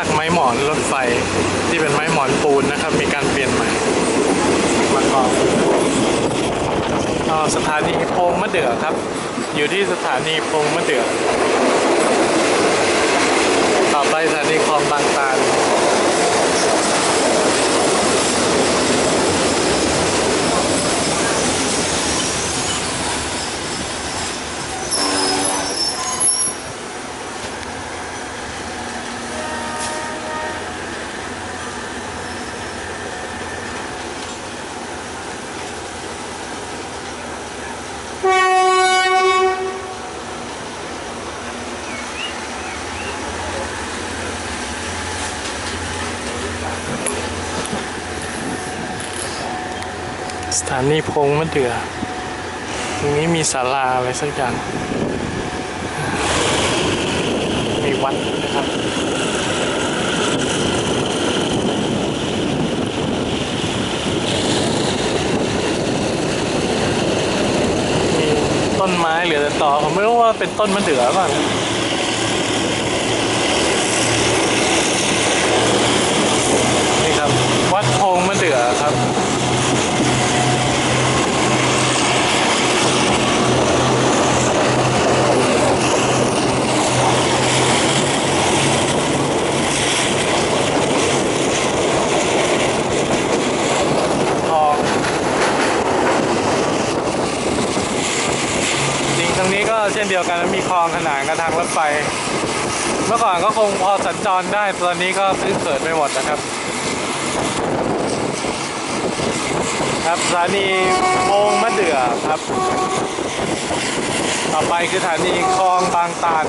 ากไม้หมอนรถไฟที่เป็นไม้หมอนปูนนะครับ มีการเปลี่ยนใหม่มากองอ๋อสถานีโพงมะเดื่อครับ อยู่ที่สถานีโพงมะเดื่อต่อไปสถานีคลองบางตาล สถานีพงมะเดื่อตรงนี้มีศาลาอะไรสักอย่าง มีวัดนะครับมีต้นไม้เหลือแต่ต่อผมไม่รู้ว่าเป็นต้นมะเดื่อหรือเปล่านะนี่ครับ วัดโพงมะเดื่อครับ ทองจริงตรง นี้ก็เช่นเดียวกันมีคลองขนานกับทางรถไฟ เมื่อก่อนก็คงพอสัญจรได้ ตอนนี้ก็พื้นเกิดไปหมดนะครับ ครับสถานีโพงมะเดื่อครับ ต่อไปคือสถานีคลองบางตาน